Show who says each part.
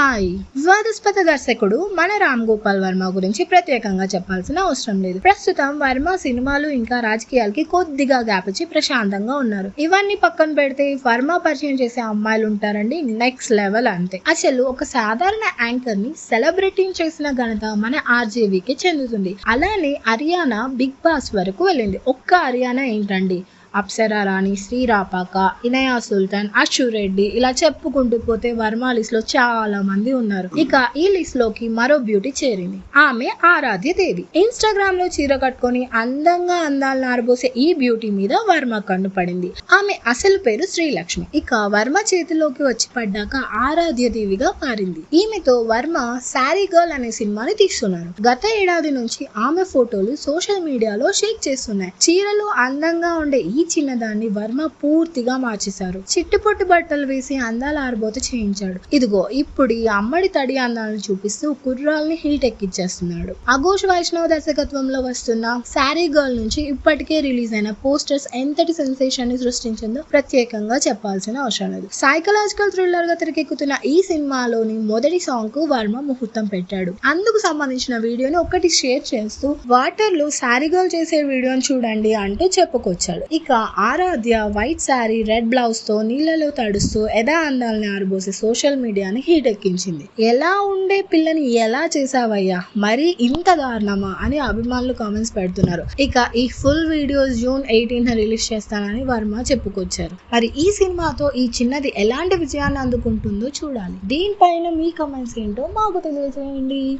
Speaker 1: Hi. వివాదాస్పద దర్శకుడు మన రామ్ గోపాల్ వర్మ గురించి ప్రత్యేకంగా చెప్పాల్సిన అవసరం లేదు. ప్రస్తుతం వర్మ సినిమాలు ఇంకా రాజకీయాలకి కొద్దిగా గ్యాప్ ఇచ్చి ప్రశాంతంగా ఉన్నారు. ఇవన్నీ పక్కన పెడితే వర్మ పరిచయం చేసే అమ్మాయిలు ఉంటారండి నెక్స్ట్ లెవెల్ అంతే. అసలు ఒక సాధారణ యాంకర్ని సెలబ్రిటీని చేసిన ఘనత మన ఆర్జేవీకి చెందుతుంది. అలానే హర్యానా బిగ్ బాస్ వరకు వెళ్ళింది. ఒక్క హర్యానా ఏంటండి? అప్సరా రాణి శ్రీరాపాక ఇనయా సుల్తాన్ అశు రెడ్డి ఇలా చెప్పుకుంటూ పోతే వర్మ లిస్ట్లో చాలా మంది ఉన్నారు. ఇక ఈ లిస్ట్లోకి మరో బ్యూటీ చేరింది. ఆమె ఆరాధ్య దేవి. ఇన్స్టాగ్రామ్లో చీర కట్టుకొని అందంగా అందాలను ఆరబోసే ఈ బ్యూటీ మీద వర్మ కన్ను పడింది. ఆమె అసలు పేరు శ్రీలక్ష్మి. ఇక వర్మ చేతిలోకి వచ్చి పడ్డాక ఆరాధ్య దేవిగా మారింది. ఈమెతో వర్మ శారీ గర్ల్ అనే సినిమాని తీస్తున్నారు. గత ఏడాది నుంచి ఆమె ఫోటోలు సోషల్ మీడియాలో షేక్ చేస్తున్నాయి. చీరలు అందంగా ఉండే ఈ ఈ చిన్నదాన్ని వర్మ పూర్తిగా మార్చేశారు. చిట్టుపొట్టు బట్టలు వేసి అందాల ఆరబోత చేయించాడు. ఇదిగో ఇప్పుడు ఈ అమ్మడి తడి అందాలను చూపిస్తూ కుర్రాల్ని హీట్ ఎక్కిచ్చేస్తున్నాడు. అఘోష్ వైష్ణవ్ దర్శకత్వంలో వస్తున్న శారీ గర్ల్ నుంచి ఇప్పటికే రిలీజ్ అయిన పోస్టర్స్ ఎంతటి సెన్సేషన్ని సృష్టించిందో ప్రత్యేకంగా చెప్పాల్సిన అవసరం లేదు. సైకలాజికల్ థ్రిల్లర్గా తెరకెక్కుతున్న ఈ సినిమాలోని మొదటి సాంగ్కు వర్మ ముహూర్తం పెట్టాడు. అందుకు సంబంధించిన వీడియోని ఒకటి షేర్ చేస్తూ వాటర్లో శారీ గర్ల్ చేసే వీడియోని చూడండి అంటూ చెప్పుకొచ్చాడు. ఇక ఆరాధ్య వైట్ శారీ రెడ్ బ్లౌజ్తో నీళ్ళలో తడుస్తూ ఎదా అందాలని ఆరబోసి సోషల్ మీడియాని హీట్ ఎక్కించింది ఎలా ఉండే పిల్లని ఎలా చేసావయ్యా మరి ఇంత దారుణమా? అని అభిమానులు కామెంట్స్ పెడుతున్నారు. ఇక ఈ full videos June eighteen release చేస్తానని వర్మ చెప్పుకొచ్చారు. మరి ఈ సినిమాతో ఈ చిన్నది ఎలాంటి విజయాన్ని అందుకుంటుందో చూడాలి. దీనిపైన మీ కామెంట్స్ ఏంటో మాకు తెలియజేయండి.